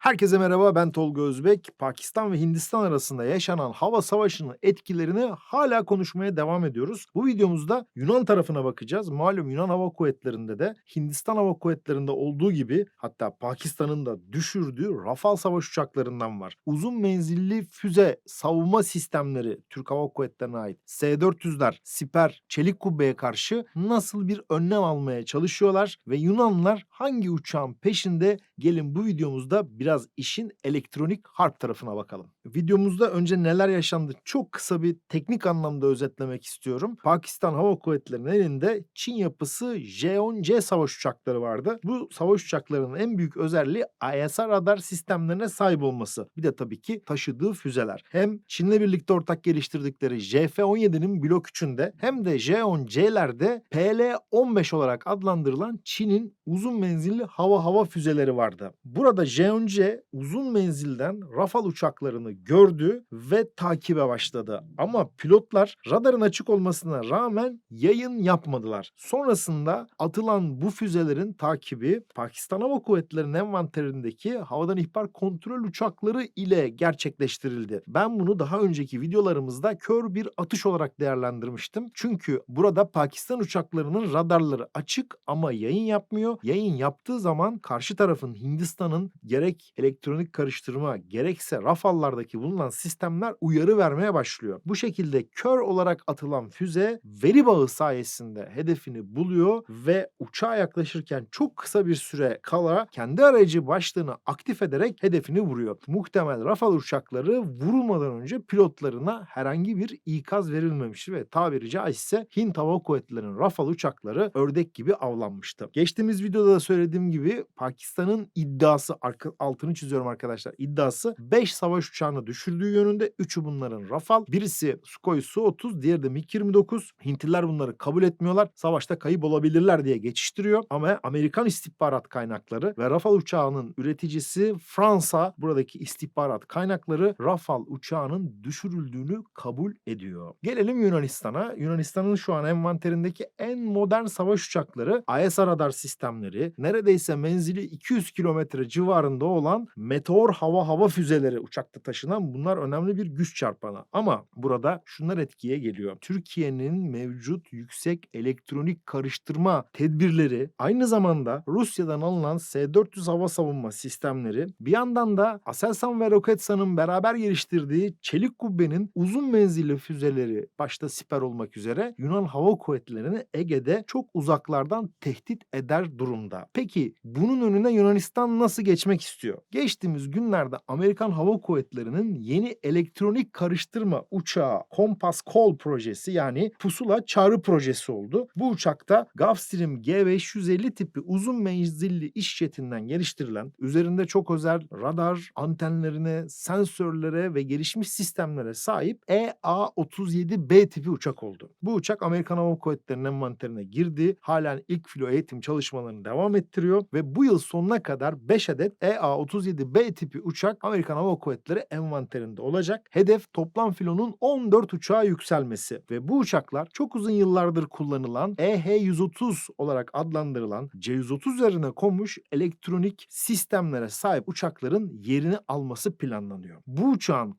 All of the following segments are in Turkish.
Herkese merhaba ben Tolga Özbek. Pakistan ve Hindistan arasında yaşanan hava savaşının etkilerini hala konuşmaya devam ediyoruz. Bu videomuzda Yunan tarafına bakacağız. Malum Yunan Hava Kuvvetleri'nde de Hindistan Hava Kuvvetleri'nde olduğu gibi hatta Pakistan'ın da düşürdüğü Rafale savaş uçaklarından var. Uzun menzilli füze savunma sistemleri Türk Hava Kuvvetleri'ne ait S-400'ler, Siper, Çelik Kubbe'ye karşı nasıl bir önlem almaya çalışıyorlar ve Yunanlılar hangi uçağın peşinde gelin bu videomuzda biraz işin elektronik harp tarafına bakalım. Videomuzda önce neler yaşandı çok kısa bir teknik anlamda özetlemek istiyorum. Pakistan Hava Kuvvetleri'nin elinde Çin yapısı J-10C savaş uçakları vardı. Bu savaş uçaklarının en büyük özelliği ISR radar sistemlerine sahip olması. Bir de tabii ki taşıdığı füzeler. Hem Çin'le birlikte ortak geliştirdikleri JF-17'nin blok 3'ünde hem de J-10C'lerde PL-15 olarak adlandırılan Çin'in uzun menzilli hava hava füzeleri vardı. Burada J-10C uzun menzilden Rafale uçaklarını gördü ve takibe başladı. Ama pilotlar radarın açık olmasına rağmen yayın yapmadılar. Sonrasında atılan bu füzelerin takibi Pakistan Hava Kuvvetleri'nin envanterindeki havadan ihbar kontrol uçakları ile gerçekleştirildi. Ben bunu daha önceki videolarımızda kör bir atış olarak değerlendirmiştim. Çünkü burada Pakistan uçaklarının radarları açık ama yayın yapmıyor. Yayın yaptığı zaman karşı tarafın Hindistan'ın gerek elektronik karıştırma gerekse Rafallardaki bulunan sistemler uyarı vermeye başlıyor. Bu şekilde kör olarak atılan füze veri bağı sayesinde hedefini buluyor ve uçağa yaklaşırken çok kısa bir süre kala kendi aracı başlığını aktif ederek hedefini vuruyor. Muhtemel Rafale uçakları vurulmadan önce pilotlarına herhangi bir ikaz verilmemişti ve tabiri caizse Hint Hava Kuvvetleri'nin Rafale uçakları ördek gibi avlanmıştı. Geçtiğimiz videoda da söylediğim gibi Pakistan'ın iddiası altını çiziyorum arkadaşlar. İddiası 5 savaş uçağını düşürdüğü yönünde. 3'ü bunların Rafale. Birisi Sukhoi Su-30, diğeri de MiG-29. Hintliler bunları kabul etmiyorlar. Savaşta kayıp olabilirler diye geçiştiriyor. Ama Amerikan istihbarat kaynakları ve Rafale uçağının üreticisi Fransa buradaki istihbarat kaynakları Rafale uçağının düşürüldüğünü kabul ediyor. Gelelim Yunanistan'a. Yunanistan'ın şu an envanterindeki en modern savaş uçakları ISR radar sistemleri, neredeyse menzili 200 kilometre civarında olan Meteor hava hava füzeleri uçakta taşınan bunlar önemli bir güç çarpanı. Ama burada şunlar etkiye geliyor. Türkiye'nin mevcut yüksek elektronik karıştırma tedbirleri aynı zamanda Rusya'dan alınan S-400 hava savunma sistemleri bir yandan da Aselsan ve Roketsan'ın beraber geliştirdiği Çelik Kubbe'nin uzun menzilli füzeleri başta siper olmak üzere Yunan Hava Kuvvetleri'ni Ege'de çok uzaklardan tehdit eder durumda. Peki bunun önüne Yunanistan nasıl geçmek istiyor? Geçtiğimiz günlerde Amerikan Hava Kuvvetleri'nin yeni elektronik karıştırma uçağı Compass Call projesi yani pusula çağrı projesi oldu. Bu uçakta Gulfstream G550 tipi uzun menzilli iş jetinden geliştirilen üzerinde çok özel radar antenlerine, sensörlere ve gelişmiş sistemlere sahip EA-37B tipi uçak oldu. Bu uçak Amerikan Hava Kuvvetleri'nin envanterine girdi. Halen ilk filo eğitim çalışmalarını devam ettiriyor ve bu yıl sonuna kadar 5 adet EA-37B tipi uçak Amerikan Hava Kuvvetleri envanterinde olacak. Hedef toplam filonun 14 uçağa yükselmesi ve bu uçaklar çok uzun yıllardır kullanılan EH-130 olarak adlandırılan C-130 üzerine konmuş elektronik sistemlere sahip uçakların yerini alması planlanıyor. Bu uçağın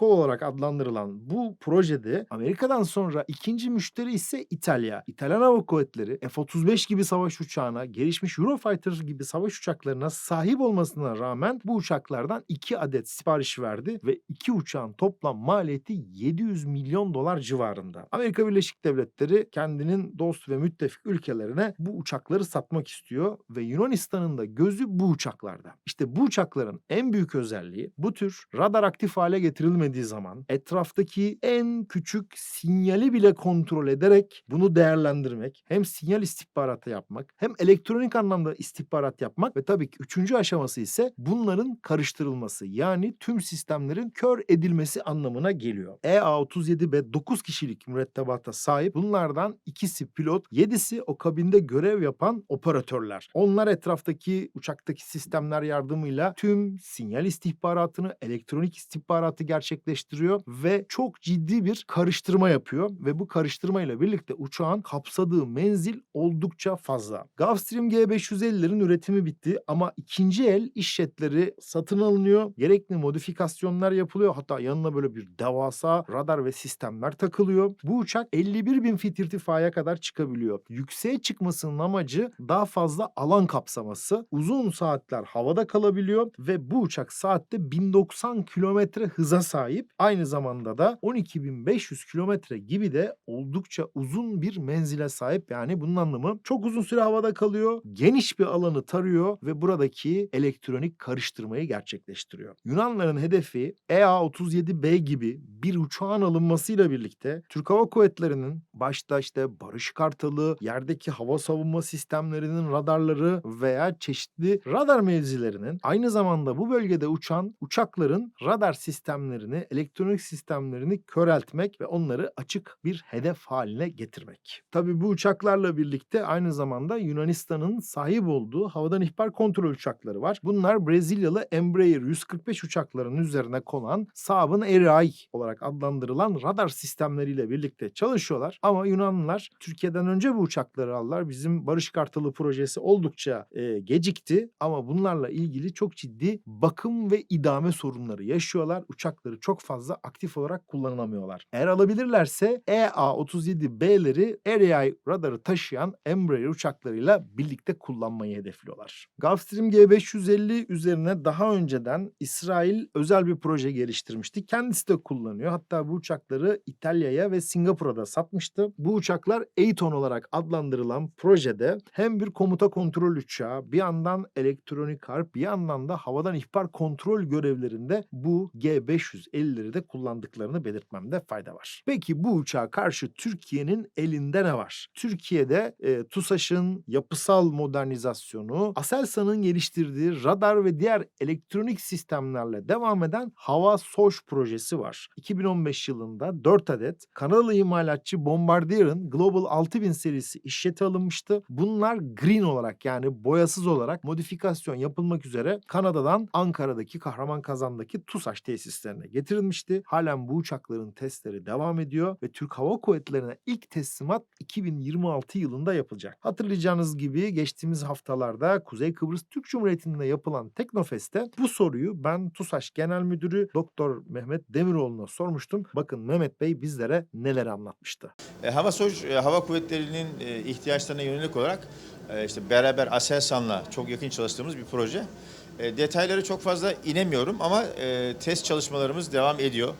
Call olarak adlandırılan bu projede Amerika'dan sonra ikinci müşteri ise İtalya. İtalyan Hava Kuvvetleri F-35 gibi savaş uçağına, gelişmiş Eurofighter gibi savaş uçaklarına sahip olmasına rağmen bu uçaklardan 2 adet sipariş verdi ve iki uçağın toplam maliyeti 700 milyon dolar civarında. Amerika Birleşik Devletleri kendinin dost ve müttefik ülkelerine bu uçakları satmak istiyor ve Yunanistan'ın da gözü bu uçaklarda. İşte bu uçakların en büyük özelliği bu tür radar aktif hale getirilmediği zaman etraftaki en küçük sinyali bile kontrol ederek bunu değerlendirmek, hem sinyal istihbaratı yapmak, hem elektronik anlamda istihbarat yapmak ve tabii ki üçüncü aşaması ise bunların karıştırılması. Yani tüm sistemlerin kör edilmesi anlamına geliyor. EA-37B 9 kişilik mürettebata sahip. Bunlardan ikisi pilot, yedisi o kabinde görev yapan operatörler. Onlar etraftaki uçaktaki sistemler yardımıyla tüm sinyal istihbaratını, elektronik istihbaratı gerçekleştiriyor ve çok ciddi bir karıştırma yapıyor ve bu karıştırmayla birlikte uçağın kapsadığı menzil oldukça fazla. Gulfstream G550'lerin üretimi bitti ama ikinci el iş jetleri satın alınıyor. Gerekli modifikasyonlar yapılıyor. Hatta yanına böyle bir devasa radar ve sistemler takılıyor. Bu uçak 51 bin fit irtifaya kadar çıkabiliyor. Yükseğe çıkmasının amacı daha fazla alan kapsaması. Uzun saatler havada kalabiliyor ve bu uçak saatte 1090 kilometre hıza sahip. Aynı zamanda da 12.500 kilometre gibi de oldukça uzun bir menzile sahip. Yani bunun anlamı çok uzun süre havada kalıyor, geniş bir alanı tarıyor ve buradaki elektronik karıştırmayı gerçekleştiriyor. Yunanların hedefi EA-37B gibi bir uçağın alınmasıyla birlikte Türk Hava Kuvvetleri'nin başta işte Barış Kartalı, yerdeki hava savunma sistemlerinin radarları veya çeşitli radar mevzilerinin aynı zamanda bu bölgede uçan uçakların radar sistemlerini, elektronik sistemlerini köreltmek ve onları açık bir hedef haline getirmek. Tabii bu uçaklarla birlikte aynı zamanda Yunanistan'ın sahip olduğu havadan ihbar kontrol uçakları var. Bunlar Brezilyalı Embraer 145 uçaklarının üzerine konan Saab'ın Erai olarak adlandırılan radar sistemleriyle birlikte çalışıyorlar. Ama Yunanlılar Türkiye'den önce bu uçakları aldılar. Bizim Barış Kartalı projesi oldukça e, gecikti ama bunlarla ilgili çok ciddi bakım ve idame sorunları yaşıyorlar. Uçakları çok fazla aktif olarak kullanılamıyorlar. Eğer alabilirlerse EA-37B'leri Erai radarı taşıyan Embraer uçaklarıyla birlikte kullanmayı hedefliyorlar. Gulfstream G550 üzerine daha önceden İsrail özel bir proje geliştirmişti. Kendisi de kullanıyor. Hatta bu uçakları İtalya'ya ve Singapur'a da satmıştı. Bu uçaklar Eiton olarak adlandırılan projede hem bir komuta kontrol uçağı, bir yandan elektronik harp, bir yandan da havadan ihbar kontrol görevlerinde bu G550'leri de kullandıklarını belirtmemde fayda var. Peki bu uçağa karşı Türkiye'nin elinde ne var? Türkiye'de e, TUSAŞ'ın yapısal modernizasyonu, Aselsan'ın geliştirdiği radar ve diğer elektronik sistemlerle devam eden Hava Soş projesi var. 2015 yılında 4 adet Kanadalı imalatçı Bombardier'ın Global 6000 serisi işlete alınmıştı. Bunlar green olarak yani boyasız olarak modifikasyon yapılmak üzere Kanada'dan Ankara'daki Kahraman Kazan'daki TUSAŞ tesislerine getirilmişti. Halen bu uçakların testleri devam ediyor ve Türk Hava Kuvvetleri'ne ilk teslimat 2026 yılında yapılacak. Hatırlayacağınız gibi geçtiğimiz haftalarda Kuzey Kıbrıs Türk Cumhuriyeti'nde yapılan Teknofest'te bu soruyu ben TUSAŞ Genel Müdürü Doktor Mehmet Demiroğlu'na sormuştum. Bakın Mehmet Bey bizlere neler anlatmıştı. E, Hava Soj, e, Hava Kuvvetleri'nin e, ihtiyaçlarına yönelik olarak e, işte beraber Aselsan'la çok yakın çalıştığımız bir proje. E, detayları çok fazla inemiyorum ama e, test çalışmalarımız devam ediyor.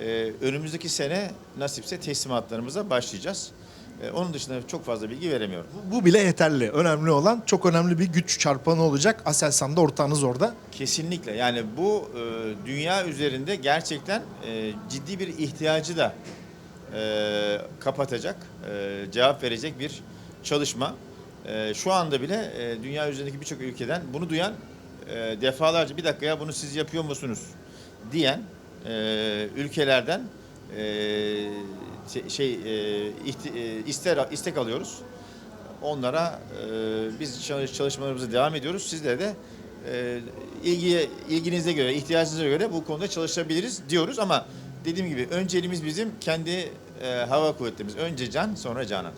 E, önümüzdeki sene nasipse teslimatlarımıza başlayacağız. E, onun dışında çok fazla bilgi veremiyorum. Bu bile yeterli. Önemli olan çok önemli bir güç çarpanı olacak. Aselsan'da ortağınız orada. Kesinlikle yani bu e, dünya üzerinde gerçekten e, ciddi bir ihtiyacı da e, kapatacak, e, cevap verecek bir çalışma. E, şu anda bile e, dünya üzerindeki birçok ülkeden bunu duyan e, defalarca bir dakika ya bunu siz yapıyor musunuz diyen e, ülkelerden e, şey e, ihti- e, ister istek alıyoruz. Onlara e, biz çalış- çalışmalarımıza devam ediyoruz. Sizlere de e, ilgiye ilginize göre, ihtiyacınıza göre bu konuda çalışabiliriz diyoruz ama dediğim gibi önceliğimiz bizim kendi e, hava kuvvetlerimiz. Önce can, sonra canan.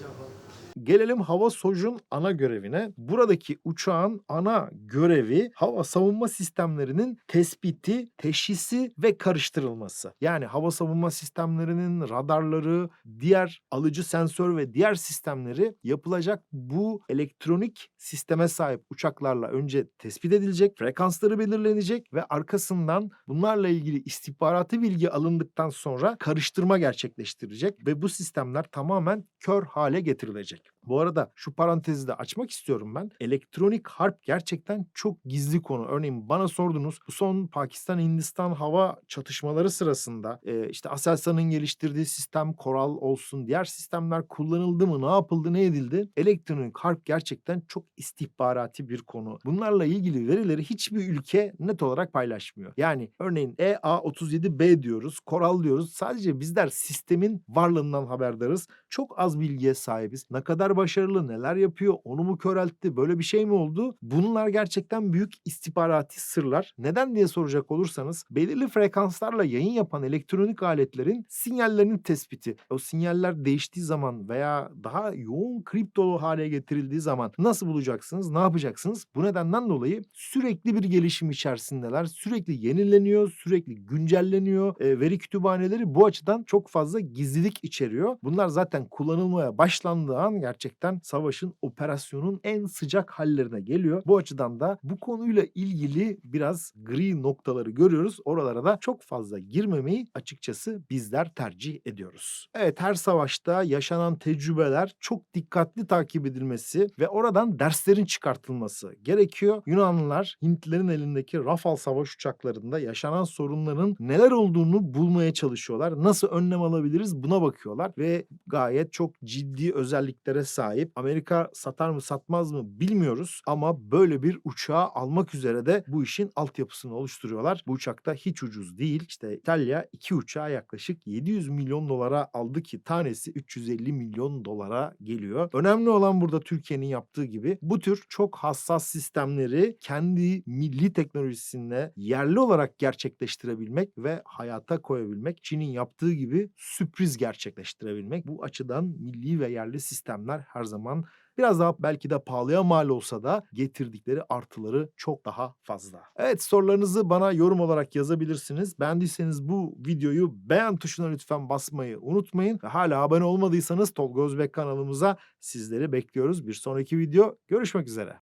Gelelim hava sojun ana görevine. Buradaki uçağın ana görevi hava savunma sistemlerinin tespiti, teşhisi ve karıştırılması. Yani hava savunma sistemlerinin radarları, diğer alıcı sensör ve diğer sistemleri yapılacak bu elektronik sisteme sahip uçaklarla önce tespit edilecek, frekansları belirlenecek ve arkasından bunlarla ilgili istihbaratı bilgi alındıktan sonra karıştırma gerçekleştirecek ve bu sistemler tamamen kör hale getirilecek. Bu arada şu parantezi de açmak istiyorum ben. Elektronik harp gerçekten çok gizli konu. Örneğin bana sordunuz bu son Pakistan-Hindistan hava çatışmaları sırasında e, işte Aselsan'ın geliştirdiği sistem Koral olsun diğer sistemler kullanıldı mı ne yapıldı ne edildi? Elektronik harp gerçekten çok istihbarati bir konu. Bunlarla ilgili verileri hiçbir ülke net olarak paylaşmıyor. Yani örneğin EA-37B diyoruz, Koral diyoruz. Sadece bizler sistemin varlığından haberdarız. Çok az bilgiye sahibiz. Ne kadar başarılı, neler yapıyor, onu mu köreltti, böyle bir şey mi oldu? Bunlar gerçekten büyük istihbarati sırlar. Neden diye soracak olursanız belirli frekanslarla yayın yapan elektronik aletlerin sinyallerinin tespiti. O sinyaller değiştiği zaman veya daha yoğun kriptolu hale getirildiği zaman nasıl bulacaksınız, ne yapacaksınız? Bu nedenden dolayı sürekli bir gelişim içerisindeler. Sürekli yenileniyor, sürekli güncelleniyor. E, veri kütüphaneleri bu açıdan çok fazla gizlilik içeriyor. Bunlar zaten kullanılmaya başlandığı an gerçekten savaşın, operasyonun en sıcak hallerine geliyor. Bu açıdan da bu konuyla ilgili biraz gri noktaları görüyoruz. Oralara da çok fazla girmemeyi açıkçası bizler tercih ediyoruz. Evet her savaşta yaşanan tecrübeler çok dikkatli takip edilmesi ve oradan derslerin çıkartılması gerekiyor. Yunanlılar Hintlilerin elindeki Rafal savaş uçaklarında yaşanan sorunların neler olduğunu bulmaya çalışıyorlar. Nasıl önlem alabiliriz buna bakıyorlar ve gayet çok ciddi özelliklere sahip. Amerika satar mı satmaz mı bilmiyoruz ama böyle bir uçağı almak üzere de bu işin altyapısını oluşturuyorlar. Bu uçak da hiç ucuz değil. İşte İtalya iki uçağı yaklaşık 700 milyon dolara aldı ki tanesi 350 milyon dolara geliyor. Önemli olan burada Türkiye'nin yaptığı gibi bu tür çok hassas sistemleri kendi milli teknolojisinde yerli olarak gerçekleştirebilmek ve hayata koyabilmek. Çin'in yaptığı gibi sürpriz gerçekleştirebilmek. Bu açıdan milli ve yerli sistemler her zaman Biraz daha belki de pahalıya mal olsa da getirdikleri artıları çok daha fazla. Evet sorularınızı bana yorum olarak yazabilirsiniz. Beğendiyseniz bu videoyu beğen tuşuna lütfen basmayı unutmayın. Ve hala abone olmadıysanız Tolga Özbek kanalımıza sizleri bekliyoruz. Bir sonraki video görüşmek üzere.